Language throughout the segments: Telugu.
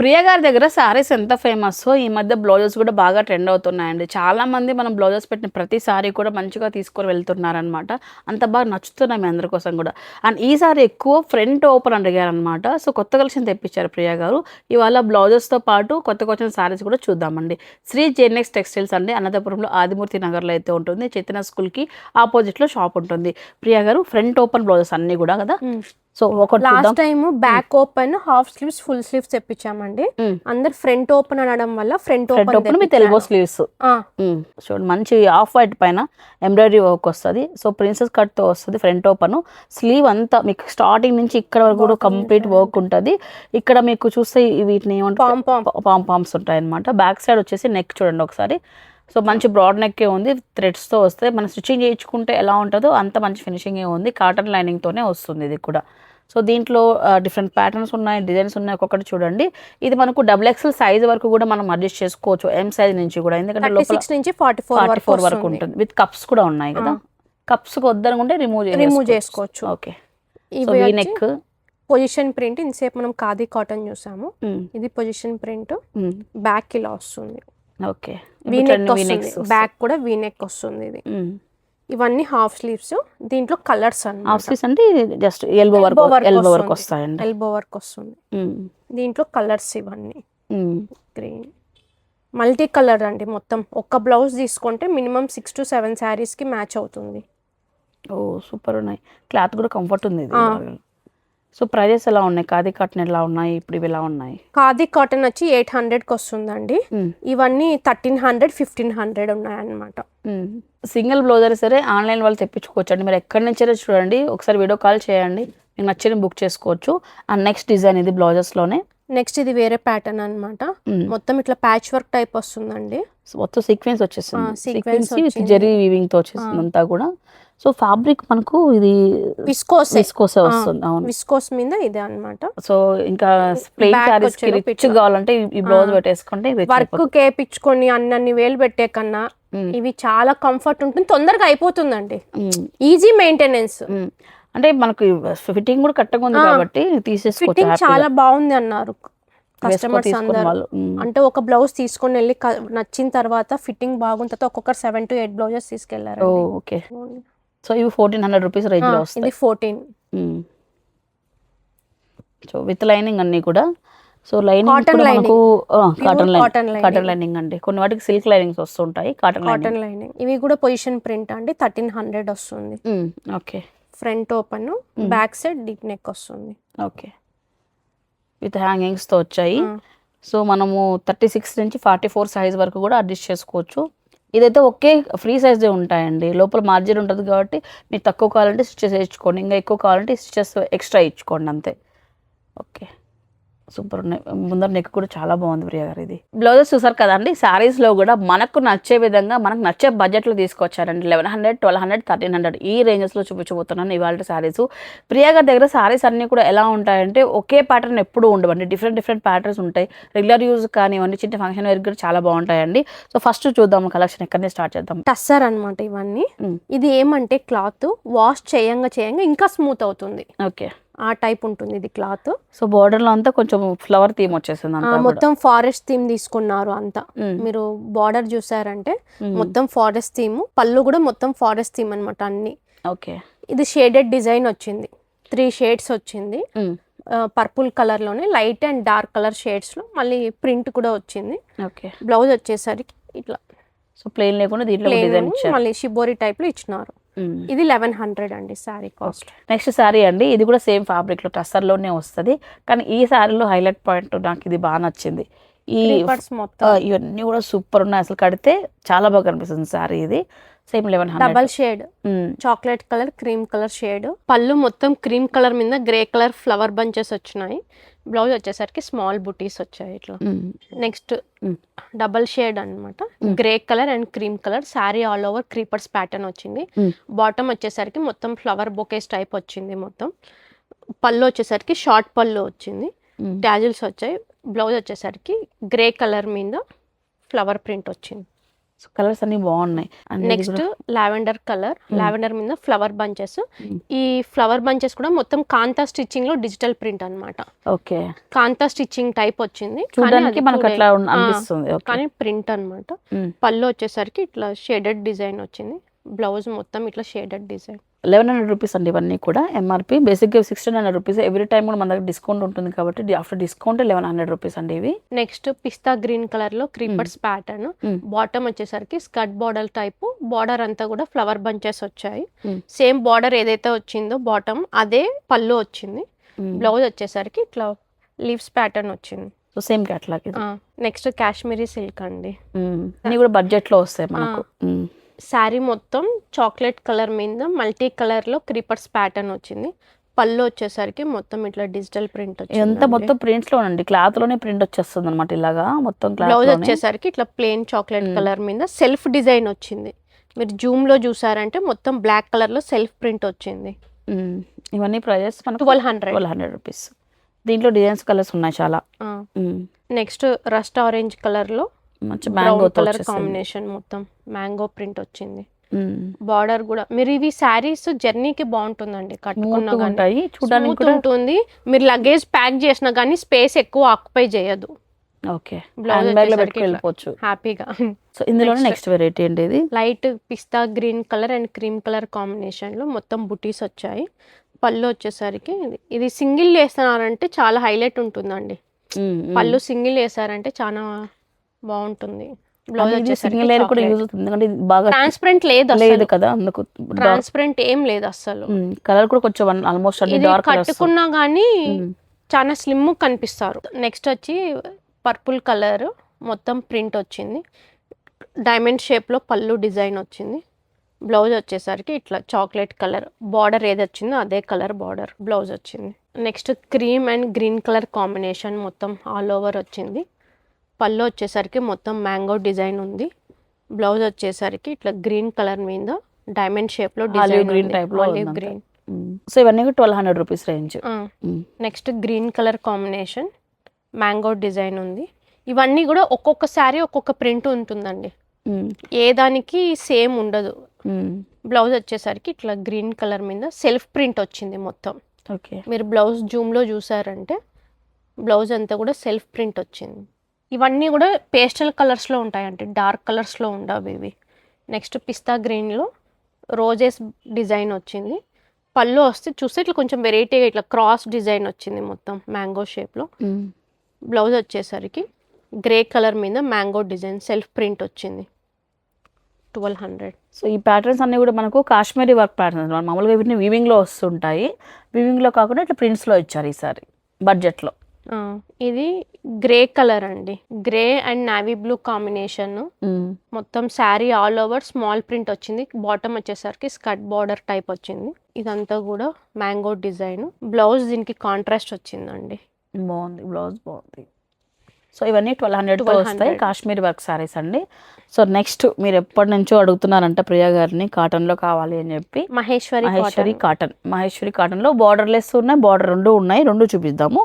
ప్రియ గారి దగ్గర శారీస్ ఎంత ఫేమస్ ఈ మధ్య బ్లౌజెస్ కూడా బాగా ట్రెండ్ అవుతున్నాయండి. చాలా మంది మనం బ్లౌజెస్ పెట్టిన ప్రతి సారీ కూడా మంచిగా తీసుకొని వెళ్తున్నారనమాట అంత బాగా నచ్చుతున్నాయి మీ అందరి కోసం కూడా. అండ్ ఈ సారీ ఎక్కువ ఫ్రంట్ ఓపెన్ అడిగారనమాట సో కొత్త కలెక్షన్ తెప్పించారు ప్రియ గారు. ఇవాళ బ్లౌజెస్తో పాటు కొత్త వచ్చిన శారీస్ కూడా చూద్దామండి. శ్రీ జెన్నెక్స్ టెక్స్టైల్స్ అండి. అనంతపురంలో ఆదిమూర్తి నగర్లో అయితే ఉంటుంది. చైతన్య స్కూల్కి ఆపోజిట్లో షాప్ ఉంటుంది. ప్రియ గారు ఫ్రంట్ ఓపెన్ బ్లౌజెస్ అన్నీ కూడా కదా? సో చూద్దాం. Last time back open half sleeves full sleeves తెప్పించామండి. అందరు ఫ్రంట్ ఓపెన్ అనడం వల్ల front open open with elbow sleeves. చూడండి మంచి ఆఫ్ వైట్ పైన ఎంబ్రాయిడరీ వర్క్ వస్తుంది. సో ప్రిన్సెస్ కట్తో వస్తుంది ఫ్రంట్ ఓపెన్. స్లీవ్ అంతా మీకు స్టార్టింగ్ నుంచి ఇక్కడ వరకు కూడా కంప్లీట్ వర్క్ ఉంటుంది. ఇక్కడ మీకు చూస్తే వీటిని పామ్ పామ్. పామ్ పామ్స్ ఉంటాయి అనమాట బ్యాక్ సైడ్ వచ్చేసి నెక్ చూడండి ఒకసారి. సో మంచి బ్రాడ్ నెక్కే ఉంది థ్రెడ్స్తో వస్తే మనం స్టిచ్చింగ్ చేయించుకుంటే ఎలా ఉంటుందో అంత మంచి ఫినిషింగే ఉంది కాటన్ లైనింగ్తోనే వస్తుంది ఇది కూడా. సో దీంట్లో డిఫరెంట్ ప్యాటర్న్స్ ఉన్నాయి డిజైన్స్ ఉన్నాయి ఒక్కొక్కటి చూడండి. ఇది మనకు డబుల్ ఎక్స్ఎల్ సైజ్ వరకు కూడా మనం అడ్జస్ట్ చేసుకోవచ్చు ఎం సైజ్ నుంచి కూడా ఎందుకంటే లోపల సిక్స్ నుంచి ఫార్టీ ఫోర్ ఫోర్ వరకు ఉంటుంది. విత్ కప్స్ కూడా ఉన్నాయి కదా. కప్స్ వద్దనుకుంటే రిమూవ్ రిమూవ్ చేసుకోవచ్చు. Okay V neck position print ఇంతసేపు మనం ఖాదీ కాటన్ చూసాము. ఇది పొజిషన్ ప్రింట్ బ్యాక్ ఇలా వస్తుంది. ఓకే. బ్యాక్ కూడా వీ నెక్ వస్తుంది. ఇది. ఇవన్నీ హాఫ్ స్లీవ్స్ దీంట్లో కలర్స్ హాఫ్ అన్నమాట స్లీవ్స్ అంటే జస్ట్ ఎల్బో వరకు ఎల్బో వరకు వస్తుంది. వస్తాయండి. ఎల్బో వర్క్ వస్తుంది. ఉమ్, దీంట్లో కలర్స్ ఇవన్నీ. గ్రీన్ మల్టీ కలర్ అండి మొత్తం. ఒక్క బ్లౌజ్ తీసుకుంటే మినిమం సిక్స్ టు సెవెన్కి మ్యాచ్ అవుతుంది. ఓ సూపర్ ఉన్నాయి. క్లాత్ కూడా కంఫర్ట్ ఉంది. సో ప్రైజెస్ ఎలా ఉన్నాయి? ఖాదీ కాటన్ ఎలా ఉన్నాయి? ఇప్పుడు ఇవి ఎలా ఉన్నాయి? ఖాదీ కాటన్ వచ్చి ఎయిట్ హండ్రెడ్కి వస్తుందండి. ఇవన్నీ థర్టీన్ హండ్రెడ్ ఫిఫ్టీన్ హండ్రెడ్ ఉన్నాయన్నమాట. సింగిల్ బ్లౌజ్ అయినా సరే ఆన్లైన్ వాళ్ళు తెప్పించుకోవచ్చు అండి మీరు ఎక్కడి నుంచైనా చూడండి. ఒకసారి వీడియో కాల్ చేయండి. మీకు నచ్చిన బుక్ చేసుకోవచ్చు. అండ్ నెక్స్ట్ డిజైన్ ఇది బ్లౌజెస్లోనే. నెక్స్ట్ ఇది వేరే ప్యాటర్న్ అన్నమాట. మొత్తం ఇట్లా ప్యాచ్ వర్క్ టైప్ వస్తుందండి. మొత్తం సీక్వెన్స్ వచ్చేసింది. సీక్వెన్స్. జెరీ వీవింగ్తో వచ్చేసింది అంతా కూడా. సో ఫ్యాబ్రిక్ మనకు ఇది విస్కోస్ విస్కోసే వస్తుంది అవును విస్కోస్ మీద ఇదే అన్నమాట సో ఇంకా Back సారీస్కి రిచ్. కావాలంటే ఈ- బ్లౌజ్ పెట్టేసుకుంటే వర్క్. కేపించుకొని అన్నన్ని వేలు పెట్టే కన్నా. ఇవి చాలా కంఫర్ట్ ఉంటుంది తొందరగా అయిపోతుందండి. Easy maintenance. అంటే మనకు ఫిట్టింగ్ కూడా కరెక్ట్గా ఉంది. కాబట్టి తీసేసుకోవచ్చు. చాలా బాగుంది అన్నారు కస్టమర్స్ అందరు. అంటే ఒక బ్లౌజ్ తీసుకొని వెళ్ళి నచ్చిన తర్వాత ఫిట్టింగ్ తర్వాత ఒక్కొక్కరు సెవెన్ టు ఎయిట్ బ్లౌజెస్ తీసుకెళ్ళారు ఓకే సో ఇవి ఫోర్టీన్ హండ్రెడ్ రూపీస్ రేంజ్లో ఇది వస్తాయి ఫోర్టీన్ సో విత్ లైనింగ్ అన్ని కూడా. సో లైనింగ్ కూడా మనకు కాటన్ లైనింగ్. కాటన్ లైనింగ్ అండి. కొన్ని వాటికి సిల్క్ లైనింగ్స్ వస్తుంటాయి కాటన్ కాటన్ లైనింగ్ ఇవి కూడా పొజిషన్ ప్రింట్ అండి. థర్టీన్ హండ్రెడ్ వస్తుంది. Okay front open back side deep neck వస్తుంది. ఓకే విత్ హ్యాంగింగ్స్తో వచ్చాయి. సో మనము థర్టీ సిక్స్ నుంచి ఫార్టీ ఫోర్ సైజ్ వరకు కూడా అడ్జస్ట్ చేసుకోవచ్చు. ఇదైతే ఒకే ఫ్రీ సైజే ఉంటాయండి. లోపల మార్జిన్ ఉంటుంది కాబట్టి మీకు తక్కువ కావాలంటే స్టిచెస్ వేయించుకోండి. ఇంకా ఎక్కువ కావాలంటే స్టిచెస్ ఎక్స్ట్రా ఇచ్చుకోండి అంతే. ఓకే. సూపర్ ఉన్నాయి. ముందర నెక్ కూడా చాలా బాగుంది ప్రియ గారు ఇది. బ్లౌజెస్ చూసారు కదండి శారీస్లో కూడా మనకు నచ్చే విధంగా మనకు నచ్చే బడ్జెట్లో తీసుకొచ్చారండి. Eleven hundred twelve hundred thirteen hundred ఈ రేంజెస్లో చూపించబోతున్నాను ఇవాళ శారీస్ ప్రియ గారి దగ్గర శారీస్ అన్నీ కూడా ఎలా ఉంటాయంటే ఒకే ప్యాటర్న్ ఎప్పుడు ఉండవండి. డిఫరెంట్ డిఫరెంట్ ప్యాటర్న్స్ ఉంటాయి. రెగ్యులర్ యూజ్ కానివ్వండి చిన్న ఫంక్షన్ వేర్ కూడా చాలా బాగుంటాయండి. సో ఫస్ట్ చూద్దాం కలెక్షన్ ఎక్కడి నుంచి స్టార్ట్ చేద్దాం. టస్సర్ అన్నమాట ఇవన్నీ. ఇది ఏమంటే క్లాత్ వాష్ చేయంగా చేయంగా ఇంకా స్మూత్ అవుతుంది. ఓకే ఆ టైప్ ఉంటుంది ఇది క్లాత్. సో బార్డర్లో అంతా కొంచెం ఫ్లవర్ థీమ్ వచ్చేసింది మొత్తం ఫారెస్ట్ థీమ్ తీసుకున్నారు అంతా. మీరు బార్డర్ చూసారంటే. మొత్తం ఫారెస్ట్ థీమ్ పళ్ళు కూడా మొత్తం ఫారెస్ట్ థీమ్ అన్నమాట అన్ని. ఓకే. ఇది షేడెడ్ డిజైన్ వచ్చింది. త్రీ షేడ్స్ వచ్చింది. పర్పుల్ కలర్లోనే లైట్ అండ్ డార్క్ కలర్ షేడ్స్లో మళ్ళీ ప్రింట్ కూడా వచ్చింది. ఓకే. బ్లౌజ్ వచ్చేసరికి ఇట్లా. సో ప్లెయిన్ లేకుండా దీంట్లో మళ్ళీ షిబోరి టైప్లో ఇచ్చినారు. ఇది లెవెన్ హండ్రెడ్ అండి శారీ కాస్ట్. నెక్స్ట్ శారీ అండి ఇది కూడా సేమ్ ఫ్యాబ్రిక్లో టస్సర్లోనే వస్తుంది. కానీ ఈ శారీలో హైలైట్ పాయింట్ నాకు ఇది బాగా నచ్చింది. ఈ ఇవన్నీ కూడా సూపర్ ఉన్నాయి. అసలు కడితే చాలా బాగా కనిపిస్తుంది శారీ ఇది. Same eleven double shade chocolate colour cream colour shade పళ్ళు మొత్తం క్రీమ్ కలర్ మీద గ్రే కలర్ ఫ్లవర్ బంచెస్ వచ్చినాయి. బ్లౌజ్ వచ్చేసరికి స్మాల్ బుటీస్ వచ్చాయి ఇట్లా. నెక్స్ట్. డబల్ షేడ్ అన్నమాట. Grey colour and cream colour sari all over creepers pattern వచ్చింది. బాటమ్ వచ్చేసరికి మొత్తం ఫ్లవర్ బొకేస్ టైప్ వచ్చింది మొత్తం. పళ్ళు వచ్చేసరికి షార్ట్ పళ్ళు వచ్చింది. టాజిల్స్ వచ్చాయి. బ్లౌజ్ వచ్చేసరికి గ్రే కలర్ మీద ఫ్లవర్ ప్రింట్ వచ్చింది. కలర్స్ అన్ని బాగున్నాయి. నెక్స్ట్ లావెండర్ కలర్ లావెండర్ మీద ఫ్లవర్ బంచెస్ Hmm. ఈ ఫ్లవర్ బంచెస్ కూడా మొత్తం కాంతా స్టిచ్చింగ్లో డిజిటల్ ప్రింట్ అన్నమాట. ఓకే. కాంతా స్టిచ్చింగ్ టైప్ వచ్చింది. కానీ చూడడానికి మనకు అట్లా అనిపిస్తుంది. కానీ ప్రింట్ అన్నమాట. మ్మ్. పళ్ళు వచ్చేసరికి ఇట్లా షేడెడ్ డిజైన్ వచ్చింది. బ్లౌజ్ మొత్తం ఇట్లా shaded design. Eleven hundred rupees అండి ఇవన్నీ కూడా ఎంఆర్పి బేసిక్గా sixteen hundred rupees every time కూడా మన దగ్గర డిస్కౌంట్ ఉంటుంది కాబట్టి after discount eleven hundred rupees అండి ఇవి. నెక్స్ట్ పిస్తా గ్రీన్ కలర్లో క్రీపర్స్ ప్యాటర్న్. బాటమ్ వచ్చేసరికి స్కర్ట్ బార్డర్ టైపు. బార్డర్ అంతా కూడా ఫ్లవర్ బంచెస్ వచ్చాయి. సేమ్ బార్డర్ ఏదైతే వచ్చిందో బాటమ్ అదే పళ్ళు వచ్చింది. బ్లౌజ్ వచ్చేసరికి ఇట్లా లీవ్స్ ప్యాటర్న్ వచ్చింది. So same catalogue next Kashmiri silk అండి. అన్నీ కూడా బడ్జెట్లో వస్తాయి మనకు. శారీ మొత్తం చాక్లెట్ కలర్ మీద మల్టీ కలర్లో క్రీపర్స్ ప్యాటర్న్ వచ్చింది. పళ్ళు వచ్చేసరికి మొత్తం ఇట్లా డిజిటల్ ప్రింట్ వచ్చింది మొత్తం ప్రింట్స్ లోనండి. క్లాత్లోనే ప్రింట్ వచ్చేస్తుంది అనమాట ఇలాగా మొత్తం బ్లౌజ్ వచ్చేసరికి ఇట్లా ప్లెయిన్ చాక్లెట్. కలర్ మీద సెల్ఫ్ డిజైన్ వచ్చింది. మీరు జూమ్లో చూసారంటే మొత్తం బ్లాక్ కలర్లో సెల్ఫ్ ప్రింట్ వచ్చింది. ఇవన్నీ ప్రైజెస్ మనకు twelve hundred. Twelve hundred rupees. దీంట్లో డిజైన్స్ కలర్స్ ఉన్నాయి చాలా. నెక్స్ట్ రస్ట్ ఆరెంజ్ కలర్లో మంచి మ్యాంగో కలర్ కాంబినేషన్ మొత్తం. మ్యాంగో ప్రింట్ వచ్చింది. Hmm. బార్డర్ కూడా. మీరు ఇవి శారీస్ జర్నీకి బాగుంటుందండి. కట్టుకున్నా కానీ ఉంటాయి. చూడడానికి ఉంటుంది. మీరు లగేజ్ ప్యాక్ చేసినా కానీ స్పేస్ ఎక్కువ ఆక్యుపై చేయదు. ఓకే వెళ్ళిపోవచ్చు. హ్యాపీగా సో Next. నెక్స్ట్ వెరైటీ అండి ఇది? Light pista green colour and cream colour కాంబినేషన్లో మొత్తం బుటీస్ వచ్చాయి. పళ్ళు వచ్చేసరికి ఇది- సింగిల్ వేస్తున్నారంటే చాలా హైలైట్ ఉంటుందండి. మ్మ్. మ్మ్. పళ్ళు సింగిల్ వేసారంటే చాలా బాగుంటుంది. బ్లౌజ్ లేయర్ కూడా యూజ్ అవుతుంది. ఎందుకంటే ఇది బాగా ట్రాన్స్పరెంట్ లేదు లేదు కదా అందుకు ట్రాన్స్పరెంట్ ఏం లేదు అస్సలు కలర్ కూడా కొంచెం ఆల్మోస్ట్ అన్ని డార్క్ కట్టుకున్నా కానీ చాలా స్లిమ్ కనిపిస్తారు. నెక్స్ట్ వచ్చి పర్పుల్ కలర్ మొత్తం ప్రింట్ వచ్చింది. డైమండ్ షేప్లో పళ్ళు డిజైన్ వచ్చింది. బ్లౌజ్ వచ్చేసరికి ఇట్లా చాక్లెట్ కలర్ బార్డర్ ఏది వచ్చిందో అదే కలర్ బార్డర్ బ్లౌజ్ వచ్చింది. Next cream and green colour combination మొత్తం ఆల్ ఓవర్ వచ్చింది. పళ్ళు వచ్చేసరికి మొత్తం మ్యాంగో డిజైన్ ఉంది. బ్లౌజ్ వచ్చేసరికి ఇట్లా గ్రీన్ కలర్ మీద డైమండ్ షేప్లో Olive డిజైన్ green type లో. గ్రీన్ సో ఇవన్నీ twelve hundred rupees range next green colour combination mango design ఉంది. ఇవన్నీ కూడా ఒక్కొక్క శారీ ఒక్కొక్క ప్రింట్ ఉంటుందండి. ఏ దానికి సేమ్ ఉండదు. బ్లౌజ్ వచ్చేసరికి ఇట్లా గ్రీన్ కలర్ మీద సెల్ఫ్ ప్రింట్ వచ్చింది మొత్తం. ఓకే. మీరు బ్లౌజ్ జూమ్లో చూసారంటే బ్లౌజ్ అంతా కూడా సెల్ఫ్ ప్రింట్ వచ్చింది. ఇవన్నీ కూడా పేస్టల్ కలర్స్లో ఉంటాయండి. డార్క్ కలర్స్లో ఉండవు ఇవి. నెక్స్ట్ పిస్తా గ్రీన్లో రోజెస్ డిజైన్ వచ్చింది. పళ్ళు వస్తే చూస్తే ఇట్లా కొంచెం వెరైటీగా ఇట్లా క్రాస్ డిజైన్ వచ్చింది మొత్తం మ్యాంగో షేప్లో బ్లౌజ్ వచ్చేసరికి గ్రే కలర్ మీద మ్యాంగో డిజైన్ సెల్ఫ్ ప్రింట్ వచ్చింది. ట్వెల్వ్ హండ్రెడ్ సో ఈ ప్యాటర్న్స్ అన్ని కూడా మనకు కాశ్మీరీ వర్క్ ప్యాటర్న్స్ మామూలుగా వీటిని వీవింగ్లో వస్తుంటాయి. వీవింగ్లో కాకుండా ఇట్లా ప్రింట్స్లో ఇచ్చారు ఈసారి బడ్జెట్లో. ఇది గ్రే కలర్ అండి. Grey and navy blue combination మొత్తం sari all over small print వచ్చింది. బాటమ్ వచ్చేసరికి స్కర్ట్ బార్డర్ టైప్ వచ్చింది. ఇదంతా కూడా మ్యాంగో డిజైన్. బ్లౌజ్ దీనికి కాంట్రాస్ట్ వచ్చిందండి. బాగుంది. బ్లౌజ్ బాగుంది. సో ఇవన్నీ ట్వెల్వ్ హండ్రెడ్ 1200. వస్తాయి. కాశ్మీరీ వర్క్ సారీస్ అండి. సో నెక్స్ట్ మీరు ఎప్పటి నుంచో అడుగుతున్నారంట ప్రియా గారిని కాటన్లో కావాలి అని చెప్పి. మహేశ్వరి మహేశ్వరి. కాటన్. మహేశ్వరి కాటన్. లో బార్డర్ లెస్ ఉన్నాయి బార్డర్ రెండు ఉన్నాయి రెండు చూపిద్దాము.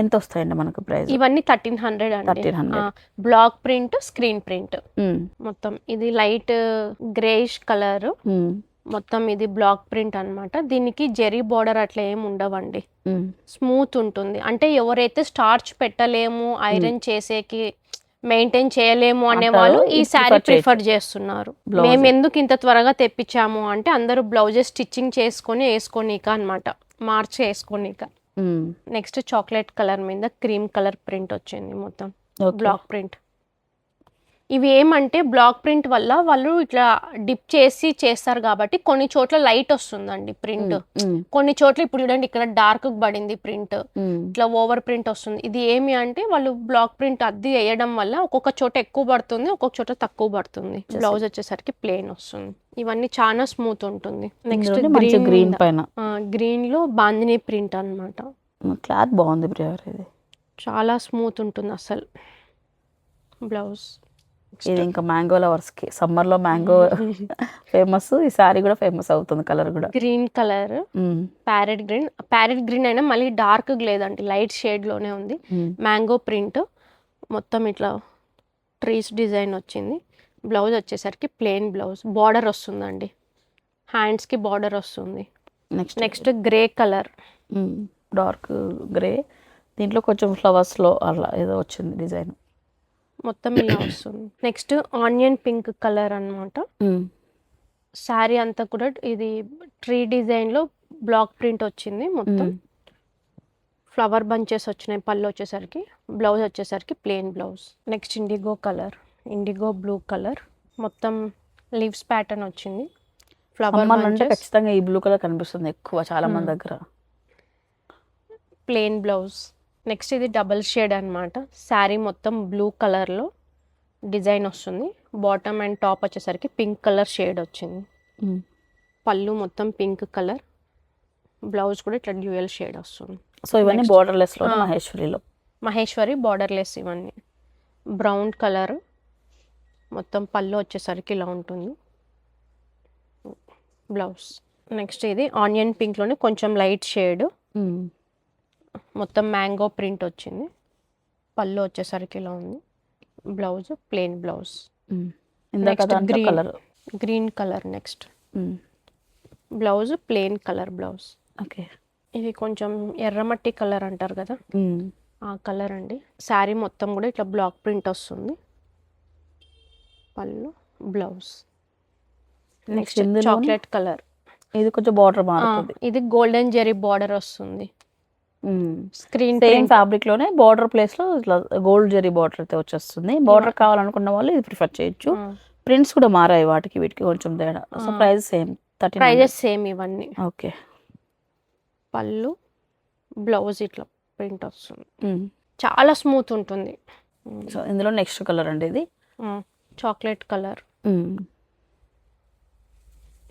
ఎంత వస్తాయండి మనకు ప్రైస్ ఇవన్నీ థర్టీన్ హండ్రెడ్ అండి. 1300. Block print screen print. మొత్తం ఇది లైట్ గ్రేష్ కలర్. మొత్తం ఇది బ్లాక్ ప్రింట్ అన్నమాట. దీనికి జెరీ బార్డర్ అట్లా ఏమి ఉండవండి. స్మూత్ ఉంటుంది. అంటే ఎవరైతే స్టార్చ్ పెట్టలేము ఐరన్ చేసేకి మెయింటైన్ చేయలేము అనే వాళ్ళు ఈ శారీ ప్రిఫర్ చేస్తున్నారు. మేము ఎందుకు ఇంత త్వరగా తెప్పించాము అంటే అందరూ బ్లౌజెస్ స్టిచ్చింగ్ చేసుకొని వేసుకోనీక అన్నమాట. మార్చి వేసుకోనీక. నెక్స్ట్ చాక్లెట్ కలర్ మీద క్రీమ్ కలర్ ప్రింట్ వచ్చింది మొత్తం. బ్లాక్ ప్రింట్ ఇవి ఏమంటే బ్లాక్ ప్రింట్ వల్ల వాళ్ళు ఇట్లా డిప్ చేసి చేస్తారు కాబట్టి కొన్ని చోట్ల లైట్ వస్తుందండి ప్రింట్. కొన్ని చోట్ల ఇప్పుడు చూడండి ఇక్కడ డార్క్ పడింది ప్రింట్. ఇట్లా ఓవర్ ప్రింట్ వస్తుంది. ఇది ఏమి అంటే వాళ్ళు బ్లాక్ ప్రింట్ అద్ది వేయడం వల్ల ఒక్కొక్క చోట ఎక్కువ పడుతుంది ఒక్కొక్క చోట తక్కువ పడుతుంది. బ్లౌజ్ వచ్చేసరికి ప్లెయిన్ వస్తుంది. ఇవన్నీ చాలా స్మూత్ ఉంటుంది. నెక్స్ట్ గ్రీన్ పైన. గ్రీన్లో బాందిని ప్రింట్ అన్నమాట. క్లాత్ బాగుంది చాలా స్మూత్ ఉంటుంది అసలు. బ్లౌజ్ ఇది ఇంకా మ్యాంగో లవర్స్కి సమ్మర్లో మ్యాంగో ఫేమస్. ఈ సారీ కూడా ఫేమస్ అవుతుంది కలర్ కూడా. Green colour. Parrot green. Parrot green అయినా మళ్ళీ డార్క్ లేదండి లైట్ షేడ్లోనే ఉంది. Mango print. మొత్తం ఇట్లా ట్రీస్ డిజైన్ వచ్చింది. బ్లౌజ్ వచ్చేసరికి ప్లెయిన్ బ్లౌజ్. బార్డర్ వస్తుందండి. హ్యాండ్స్కి బార్డర్ వస్తుంది. Next. Next grey colour. Dark grey. దీంట్లో కొంచెం ఫ్లవర్స్లో అలా ఏదో వచ్చింది డిజైన్. మొత్తం ఇలా వస్తుంది. నెక్స్ట్ ఆనియన్ పింక్ కలర్ అన్నమాట. శారీ అంతా కూడా ఇది ట్రీ డిజైన్లో బ్లాక్ ప్రింట్ వచ్చింది మొత్తం. ఫ్లవర్ బంచెస్ వచ్చినాయి పళ్ళు వచ్చేసరికి బ్లౌజ్ వచ్చేసరికి plain blouse next indigo colour indigo blue colour మొత్తం లీవ్స్ ప్యాటర్న్ వచ్చింది. ఫ్లవర్ బంచెస్ ఖచ్చితంగా ఈ బ్లూ కలర్ కనిపిస్తుంది ఎక్కువ చాలా మంది Hmm. దగ్గర. ప్లెయిన్ బ్లౌజ్ నెక్స్ట్ ఇది డబల్ షేడ్ అన్నమాట. శారీ మొత్తం బ్లూ కలర్లో డిజైన్ వస్తుంది. బాటమ్ అండ్ టాప్ వచ్చేసరికి పింక్ కలర్ షేడ్ వచ్చింది. పళ్ళు మొత్తం పింక్ కలర్. బ్లౌజ్ కూడా ఇట్లా డ్యూయల్ షేడ్ వస్తుంది. సో ఇవన్నీ Next. బోర్డర్లెస్లో Ah. మహేశ్వరిలో? మహేశ్వరి బార్డర్లెస్ ఇవన్నీ. Brown colour. మొత్తం పళ్ళు వచ్చేసరికి ఇలా ఉంటుంది. బ్లౌజ్. నెక్స్ట్ ఇది ఆనియన్ పింక్లోనే కొంచెం లైట్ షేడ్. మొత్తం మ్యాంగో ప్రింట్ వచ్చింది. పళ్ళు వచ్చేసరికి ఇలా ఉంది. Blouse plain blouse. Colour. Green colour next. Blouse plain colour blouse. Okay. ఇది కొంచెం ఎర్రమట్టి కలర్ అంటారు కదా? ఆ కలర్ అండి. శారీ మొత్తం కూడా ఇట్లా బ్లాక్ ప్రింట్ వస్తుంది. పళ్ళు బ్లౌజ్. నెక్స్ట్? Chocolate colour. ఇది కొంచెం బార్డర్ ఇది గోల్డెన్ జెరీ బార్డర్ వస్తుంది. స్క్రీన్ సేమ్ ఫ్యాబ్రిక్లోనే బార్డర్ ప్లేస్లో ఇట్లా గోల్డ్ జరీ బార్డర్ అయితే వచ్చేస్తుంది. బార్డర్ కావాలనుకున్న వాళ్ళు ఇది ప్రిఫర్ చేయొచ్చు. ప్రింట్స్ కూడా మారాయి వాటికి వీటికి కొంచెం తేడా. So. Price same thirty prices same ఇవన్నీ. ఓకే పళ్ళు బ్లౌజ్ ఇట్లా ప్రింట్ వస్తుంది. చాలా స్మూత్ ఉంటుంది. సో ఇందులో నెక్స్ట్ కలర్ అండి ఇది. చాక్లెట్ కలర్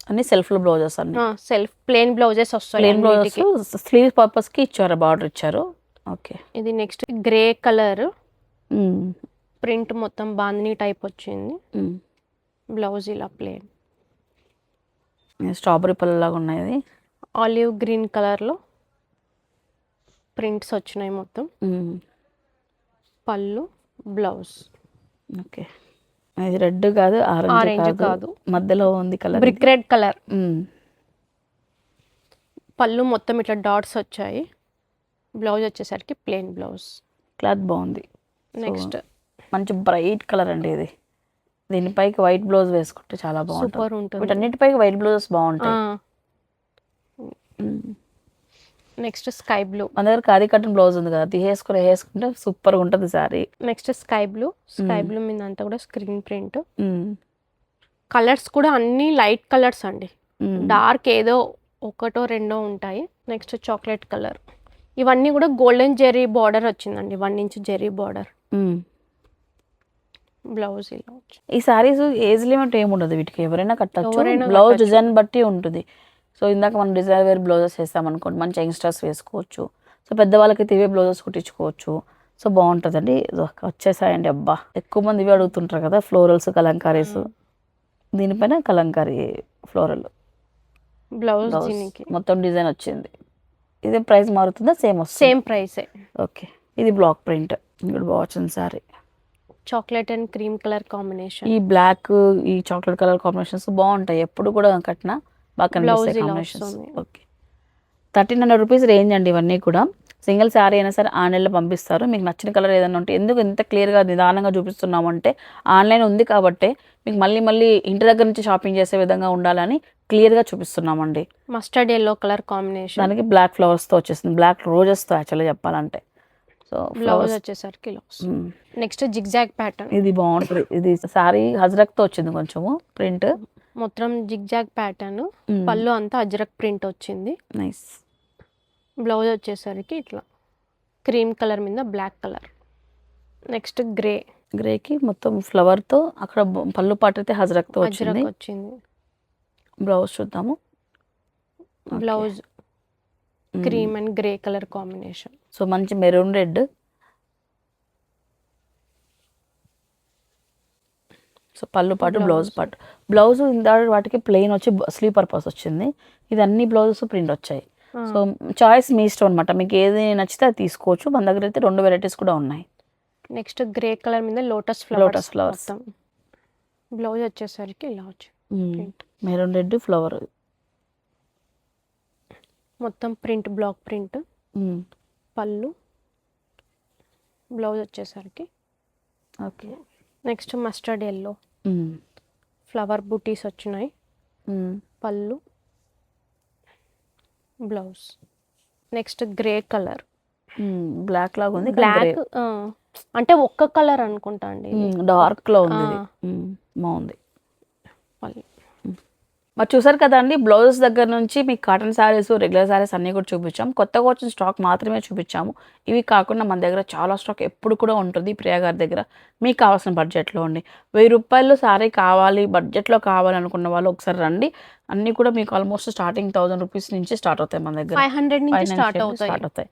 అన్ని సెల్ఫ్ బ్లౌజెస్ అన్ని. సెల్ఫ్ ప్లెయిన్ బ్లౌజెస్ వస్తాయి ప్లేన్. బ్లౌజెస్ స్లీవ్ పర్పస్కి ఇచ్చారు బార్డర్ ఇచ్చారు. ఓకే ఇది నెక్స్ట్ గ్రే కలర్ ప్రింట్ మొత్తం బాందిని టైప్ వచ్చింది. బ్లౌజ్ ఇలా ప్లేన్ స్ట్రాబెరీ పళ్ళు లాగా ఉన్నాయి ఆలివ్ గ్రీన్ కలర్లో ప్రింట్స్ వచ్చినాయి మొత్తం. పళ్ళు బ్లౌజ్ ఓకే ఇది రెడ్ కాదు ఆరెంజ్ కాదు. మధ్యలో ఉంది కలర్ బ్రిక్ రెడ్ కలర్. పళ్ళు మొత్తం ఇట్లా డాట్స్ వచ్చాయి. బ్లౌజ్ వచ్చేసరికి ప్లెయిన్ బ్లౌజ్. క్లాత్ బాగుంది. నెక్స్ట్. మంచి బ్రైట్ కలర్ అండి ఇది. దీనిపైకి వైట్ బ్లౌజ్ వేసుకుంటే చాలా బాగుంటుంది. వీటన్నిటిపైకి వైట్ బ్లౌజెస్ బాగుంటాయి. Next sky blue. మన దగ్గర కట్టిన బ్లౌజ్ ఉంది కదా వేసుకుని వేసుకుంటే సూపర్గా ఉంటుంది sari. Next sky blue. Sky. Blue మీద అంతా కూడా స్క్రీన్ ప్రింట్. కలర్స్ కూడా అన్ని లైట్ కలర్స్ అండి. డార్క్ ఏదో ఒకటో రెండో ఉంటాయి. Next chocolate colour. ఇవన్నీ కూడా గోల్డెన్ జెరీ బార్డర్ వచ్చిందండి. One inch zari border. Blouse ఈ సారీస్ ఏజ్ లిమిట్ ఏమి ఉండదు వీటికి? ఎవరైనా కట్టచ్చు. బ్లౌజ్. డిజైన్ బట్టి ఉంటుంది. సో ఇందాక మనం డిజైన్ వేర్ బ్లౌజెస్ వేస్తామనుకోండి మంచి యంగ్స్టర్స్ వేసుకోవచ్చు. సో పెద్దవాళ్ళకి ఇవే బ్లౌజెస్ కుట్టించుకోవచ్చు. సో బాగుంటుందండి. వచ్చేసాయండి. అబ్బా! ఎక్కువ మంది ఇవి అడుగుతుంటారు కదా ఫ్లోరల్స్ కలంకారీస్. దీనిపైన కలంకారీ ఫ్లోరల్. బ్లౌజ్ మొత్తం డిజైన్ వచ్చింది. ఇది ప్రైస్ మారుతుందా? సేమ్ వస్తుంది. సేమ్ ప్రైసే. ఓకే. ఇది బ్లాక్ ప్రింట్. ఇక్కడ బాగా వచ్చింది sari. Chocolate and cream colour combination. ఈ బ్లాక్ ఈ చాక్లెట్ కలర్ కాంబినేషన్స్ బాగుంటాయి. ఎప్పుడు కూడా కట్టినా బాగా కనిపిస్తాయి combinations. Okay thirteen hundred rupees range అండి ఇవన్నీ కూడా. సింగిల్ శారీ అయినా సరే ఆన్లైన్లో పంపిస్తారు. మీకు నచ్చిన కలర్ ఏదైనా ఉంటే ఎందుకు ఇంత క్లియర్గా నిదానంగా చూపిస్తున్నామంటే ఆన్లైన్ ఉంది కాబట్టి మీకు మళ్ళీ మళ్ళీ ఇంటి దగ్గర నుంచి షాపింగ్ చేసే విధంగా ఉండాలని క్లియర్గా చూపిస్తున్నామండి. మస్టర్డ్ ఎల్లో కలర్ కాంబినేషన్ దానికి బ్లాక్ ఫ్లవర్స్తో వచ్చేసింది. బ్లాక్ రోజెస్తో యాక్చువల్గా చెప్పాలంటే. సో ఫ్లవర్స్ వచ్చేసరికి నెక్స్ట్ జిగ్జాగ్ ప్యాటర్న్ ఇది బాగుంటుంది. ఇది శారీ హజరక్తో వచ్చింది కొంచెము ప్రింట్ మొత్తం జిగ్జాగ్ ప్యాటర్న్. పళ్ళు అంతా అజ్రక్ ప్రింట్ వచ్చింది. నైస్. బ్లౌజ్ వచ్చేసరికి ఇట్లా క్రీమ్ కలర్ మీద బ్లాక్ కలర్. Next grey. గ్రేకి మొత్తం ఫ్లవర్తో అక్కడ పళ్ళు పాటు అయితే హజరక్తో వచ్చింది. వచ్చింది. బ్లౌజ్ చూద్దాము. Blouse. Cream and grey colour combination. So మంచి మెరూన్ రెడ్. సో పళ్ళు పాటు బ్లౌజ్. పాటు. బ్లౌజ్ వాటికి ప్లెయిన్ వచ్చి స్లీవ్ పర్పస్ వచ్చింది. ఇది అన్ని బ్లౌజెస్ ప్రింట్ వచ్చాయి. సో చాయిస్ మీ ఇష్టం అనమాట మీకు ఏది నచ్చితే అది తీసుకోవచ్చు. మన దగ్గర అయితే రెండు వెరైటీస్ కూడా ఉన్నాయి. నెక్స్ట్ గ్రే కలర్ మీద లోటస్ ఫ్లవర్స్ Lotus flowers. మొత్తం. బ్లౌజ్ వచ్చేసరికి ఇలా మెరూన్ రెడ్ ఫ్లవర్ మొత్తం ప్రింట్ బ్లాక్ ప్రింట్ పళ్ళు. బ్లౌజ్ వచ్చేసరికి okay. Next mustard yellow. Flower బుటీస్ వచ్చినాయి. పళ్ళు. Blouse next grey colour black లాగా ఉంది బ్లాక్ అంటే ఒక్క కలర్ అనుకుంటా అండి. డార్క్లో ఉంది. బాగుంది. పళ్ళు. మరి చూసారు కదండి బ్లౌజెస్ దగ్గర నుంచి మీకు కాటన్ శారీస్ రెగ్యులర్ శారీస్ అన్నీ కూడా చూపించాం. కొత్తగా వచ్చిన స్టాక్ మాత్రమే చూపించాము. ఇవి కాకుండా మన దగ్గర చాలా స్టాక్ ఎప్పుడు కూడా ఉంటుంది ప్రియా గారి దగ్గర. మీకు కావాల్సిన బడ్జెట్లో అండి. వెయ్యి రూపాయలు శారీ కావాలి బడ్జెట్లో కావాలి అనుకున్న వాళ్ళు ఒకసారి రండి. అన్నీ కూడా మీకు ఆల్మోస్ట్ స్టార్టింగ్ థౌసండ్ రూపీస్ నుంచి స్టార్ట్ అవుతాయి మన దగ్గర. ఫైవ్ హండ్రెడ్ నుంచి స్టార్ట్ అవుతాయి.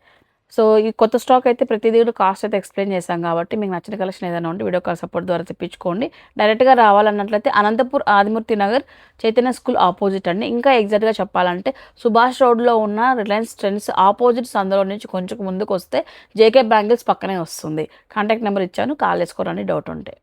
సో ఈ కొత్త స్టాక్ అయితే ప్రతిదీ కూడా కాస్ట్ అయితే ఎక్స్ప్లెయిన్ చేశాం కాబట్టి మీకు నచ్చిన కలెక్షన్ ఏదైనా ఉంటే వీడియో కాల్ సపోర్ట్ ద్వారా తెప్పించుకోండి. డైరెక్ట్గా రావాలన్నట్లయితే అనంతపూర్ ఆదిమూర్తి నగర్ చైతన్య స్కూల్ ఆపోజిట్ అండి. ఇంకా ఎగ్జాక్ట్గా చెప్పాలంటే సుభాష్ రోడ్లో ఉన్న రిలయన్స్ ట్రెండ్స్ ఆపోజిట్ సందులో నుంచి కొంచెం ముందుకు వస్తే జేకే బ్యాంగిల్స్ పక్కనే వస్తుంది. కాంటాక్ట్ నెంబర్ ఇచ్చాను. కాల్ చేసుకోరని డౌట్ ఉంటే.